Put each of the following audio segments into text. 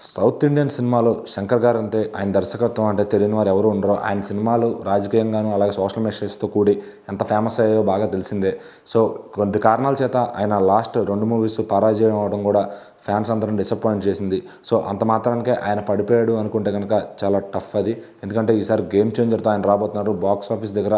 South Indian సినిమాలో శంకర్ గారు అంటే ఆయన దర్శకత్వం అంటే తెలియని వారు ఎవరు ఉండరు. ఆయన సినిమాలు రాజకీయంగాను అలాగే సోషల్ మెసేజ్తో కూడి ఎంత ఫేమస్ అయ్యాయో బాగా తెలిసిందే. సో కొద్ది కారణాల చేత ఆయన లాస్ట్ రెండు మూవీస్ పరాజయం అవడం కూడా ఫ్యాన్స్ అందరం డిసప్పాయింట్ చేసింది. సో అంత మాత్రానికే ఆయన పడిపోయాడు అనుకుంటే కనుక చాలా టఫ్ అది. ఎందుకంటే ఈసారి గేమ్ చేంజర్తో ఆయన రాబోతున్నారు. బాక్స్ ఆఫీస్ దగ్గర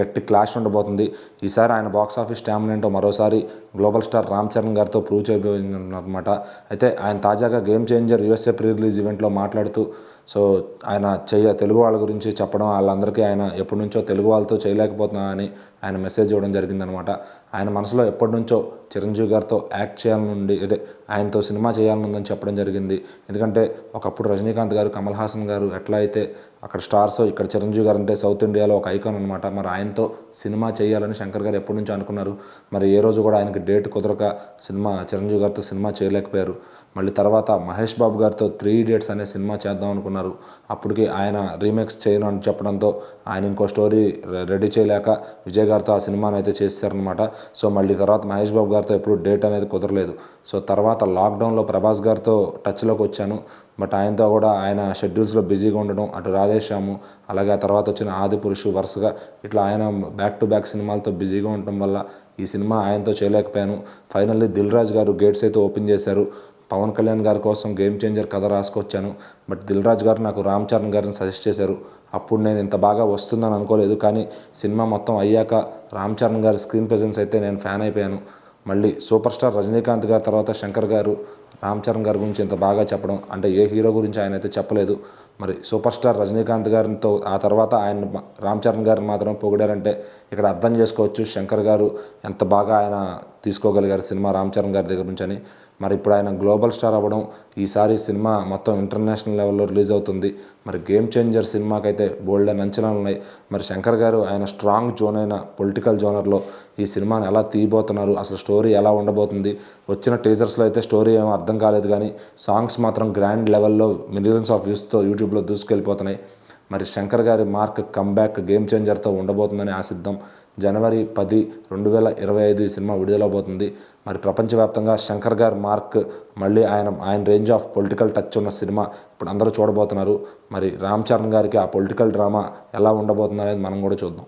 గట్టి క్లాష్ ఉండబోతుంది. ఈసారి ఆయన బాక్స్ ఆఫీస్ స్టామినా ఏంటో మరోసారి గ్లోబల్ స్టార్ రామ్ చరణ్ గారితో ప్రూవ్ చేయబోతున్నమాట అయితే ఆయన తాజాగా గేమ్ చేంజర్ ఎస్ఏ ప్రీ రిలీజ్ ఈవెంట్లో మాట్లాడుతూ సో ఆయన చెయ్య తెలుగు వాళ్ళ గురించి చెప్పడం వాళ్ళందరికీ ఆయన ఎప్పటి నుంచో తెలుగు వాళ్ళతో చేయలేకపోతున్నా అని ఆయన మెసేజ్ ఇవ్వడం జరిగిందనమాట. ఆయన మనసులో ఎప్పటి నుంచో చిరంజీవి గారితో యాక్ట్ చేయాలనుండి అదే ఆయనతో సినిమా చేయాలనుందని చెప్పడం జరిగింది. ఎందుకంటే ఒకప్పుడు రజనీకాంత్ గారు కమల్ హాసన్ గారు ఎట్లా అయితే అక్కడ స్టార్స్ ఇక్కడ చిరంజీవి గారు అంటే సౌత్ ఇండియాలో ఒక ఐకాన్ అనమాట. మరి ఆయనతో సినిమా చేయాలని శంకర్ గారు ఎప్పటి నుంచో అనుకున్నారు. మరి ఏ రోజు కూడా ఆయనకి డేట్ కుదరక సినిమా చిరంజీవి గారితో సినిమా చేయలేకపోయారు. మళ్ళీ తర్వాత మహేష్ బాబు గారితో త్రీ ఇడియట్స్ అనే సినిమా చేద్దాం అనుకున్నారు అప్పటికి ఆయన రీమేక్స్ చేయను అని చెప్పడంతో ఆయన ఇంకో స్టోరీ రెడీ చేయలేక విజయ్ గారితో ఆ సినిమాని అయితే చేశారనమాట సో మళ్ళీ తర్వాత మహేష్ బాబు గారితో ఎప్పుడు డేట్ అనేది కుదరలేదు. సో తర్వాత లాక్డౌన్లో ప్రభాస్ గారితో టచ్లోకి వచ్చాను. బట్ ఆయనతో కూడా ఆయన షెడ్యూల్స్లో బిజీగా ఉండడం అటు రాధేశ్యాము అలాగే ఆ తర్వాత వచ్చిన ఆది పురుషు వరుసగా ఇట్లా ఆయన బ్యాక్ టు బ్యాక్ సినిమాలతో బిజీగా ఉండటం వల్ల ఈ సినిమా ఆయనతో చేయలేకపోయాను. ఫైనల్లీ దిల్ రాజు గారు గేట్స్ అయితే ఓపెన్ చేశారు. పవన్ కళ్యాణ్ గారి కోసం గేమ్ చేంజర్ కథ రాసుకొచ్చాను. బట్ దిల్ రాజు గారు నాకు రామ్ చరణ్ గారిని సజెస్ట్ చేశారు. అప్పుడు నేను ఇంత బాగా వస్తుందని అనుకోలేదు. కానీ సినిమా మొత్తం అయ్యాక రామ్ చరణ్ గారి స్క్రీన్ ప్రెజెన్స్ అయితే నేను ఫ్యాన్ అయిపోయాను. మళ్ళీ సూపర్ స్టార్ రజనీకాంత్ గారి తర్వాత శంకర్ గారు రామ్ చరణ్ గారి గురించి ఇంత బాగా చెప్పడం అంటే ఏ హీరో గురించి ఆయన అయితే చెప్పలేదు. మరి సూపర్ స్టార్ రజనీకాంత్ గారితో ఆ తర్వాత ఆయన రామ్ చరణ్ గారిని మాత్రం పొగిడారంటే ఇక్కడ అర్థం చేసుకోవచ్చు. శంకర్ గారు ఎంత బాగా ఆయన తీసుకోగలిగారు సినిమా రామ్ చరణ్ గారి దగ్గర నుంచి అని. మరి ఇప్పుడు ఆయన గ్లోబల్ స్టార్ అవ్వడం ఈసారి సినిమా మొత్తం ఇంటర్నేషనల్ లెవెల్లో రిలీజ్ అవుతుంది. మరి గేమ్ చేంజర్ సినిమాకైతే బోల్డ్ అని అంచనాలు ఉన్నాయి. మరి శంకర్ గారు ఆయన స్ట్రాంగ్ జోన్ అయిన పొలిటికల్ జోనర్లో ఈ సినిమాని ఎలా తీయబోతున్నారు? అసలు స్టోరీ ఎలా ఉండబోతుంది? వచ్చిన టీజర్స్లో అయితే స్టోరీ ఏమో అర్థం కాలేదు కానీ సాంగ్స్ మాత్రం గ్రాండ్ లెవెల్లో మిలియన్స్ ఆఫ్ వ్యూస్తో యూట్యూబ్లో దూసుకెళ్ళిపోతున్నాయి. మరి శంకర్ గారి మార్క్ కమ్బ్యాక్ గేమ్ చేంజర్తో ఉండబోతుందని ఆశిద్దాం జనవరి పది రెండు వేల ఇరవై ఐదు ఈ సినిమా విడుదలబోతుంది మరి ప్రపంచవ్యాప్తంగా శంకర్ గారి మార్క్ మళ్ళీ ఆయన ఆయన రేంజ్ ఆఫ్ పొలిటికల్ టచ్ ఉన్న సినిమా ఇప్పుడు అందరూ చూడబోతున్నారు. మరి రామ్ చరణ్ గారికి ఆ పొలిటికల్ డ్రామా ఎలా ఉండబోతుంది అనేది మనం కూడా చూద్దాం.